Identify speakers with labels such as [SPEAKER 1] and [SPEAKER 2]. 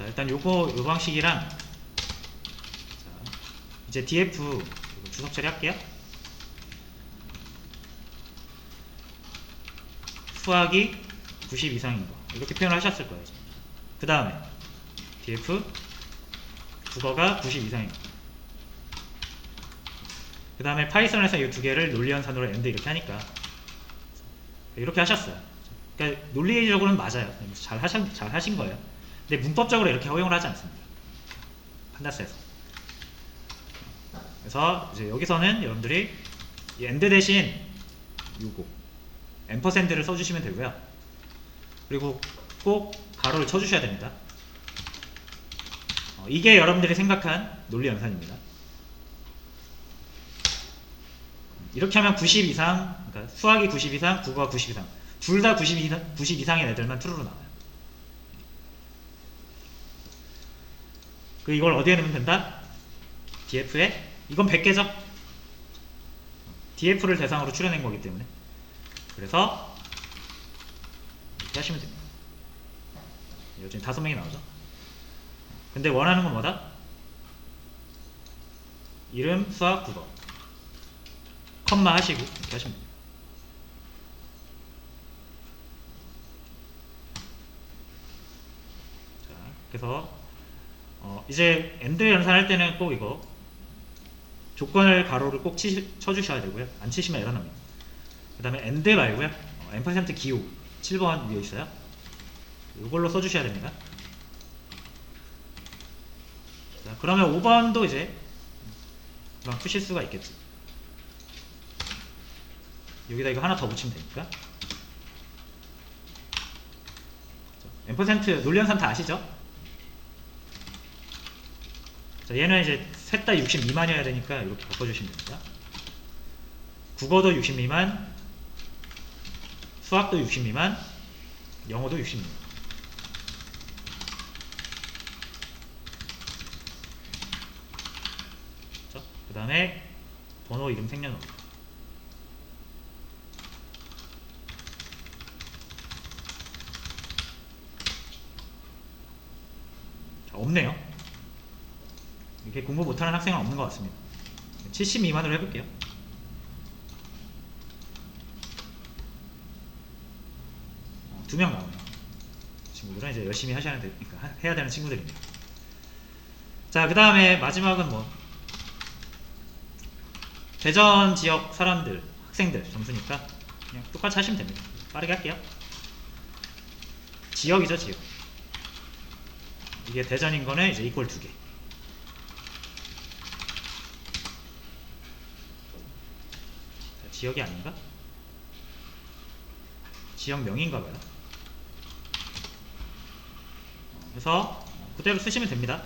[SPEAKER 1] 자 일단 요거 요 방식이랑 자, 이제 df 주석 처리할게요. 수학이 90 이상인 거 이렇게 표현을 하셨을 거예요. 그 다음에 df 국어가 90 이상인 거. 그 다음에 파이썬에서 이 두 개를 논리연산으로 엔드 이렇게 하니까 이렇게 하셨어요. 그러니까 논리적으로는 맞아요. 잘 하신 잘 하신 거예요. 근데 문법적으로 이렇게 허용을 하지 않습니다. 판다스에서. 그래서 이제 여기서는 여러분들이 이 엔드 대신 요거 앰퍼샌드를 써주시면 되고요. 그리고 꼭 가로를 쳐주셔야 됩니다. 어, 이게 여러분들이 생각한 논리 연산입니다. 이렇게 하면 90 이상, 그러니까 수학이 90 이상, 국어가 90 이상, 둘 다 90 이상, 90 이상의 애들만 true로 나와요. 그 이걸 어디에 넣으면 된다? df에 이건 100개죠? df를 대상으로 추려낸 거기 때문에 그래서 이렇게 하시면 됩니다. 요즘 다섯 명이 나오죠? 근데 원하는 건 뭐다? 이름, 수학, 국어 컴마 하시고 이렇게 하시면 됩니다. 자, 그래서 어, 이제 엔드 연산할 때는 꼭 이거 조건을 가로를 꼭 치, 쳐주셔야 되고요. 안 치시면 에러 납니다. 그 다음에 엔드 말고요. 어, 앰퍼센트 기호 7번 위에 있어요. 이걸로 써주셔야 됩니다. 자, 그러면 5번도 이제 금방 푸실 수가 있겠지. 여기다 이거 하나 더 붙이면 되니까. 앰퍼센트 논리연산 다 아시죠? 자, 얘는 이제 셋 다 60 미만이어야 되니까 이렇게 바꿔주시면 됩니다. 국어도 60 미만, 수학도 60 미만, 영어도 60 미만. 그 다음에 번호 이름 생년월일. 자, 없네요. 이렇게 공부 못하는 학생은 없는 것 같습니다. 70 미만으로 해볼게요. 어, 두명 나오네요. 친구들은 이제 열심히 하셔야 되니까 하- 해야 되는 친구들입니다. 자, 그 다음에 마지막은 뭐 대전 지역 사람들, 학생들 점수니까 그냥 똑같이 하시면 됩니다. 빠르게 할게요. 지역이죠, 지역. 이게 대전인 거는 이제 이꼴 두 개. 자, 지역이 아닌가? 지역명인가 봐요. 어, 그래서 그대로 쓰시면 됩니다.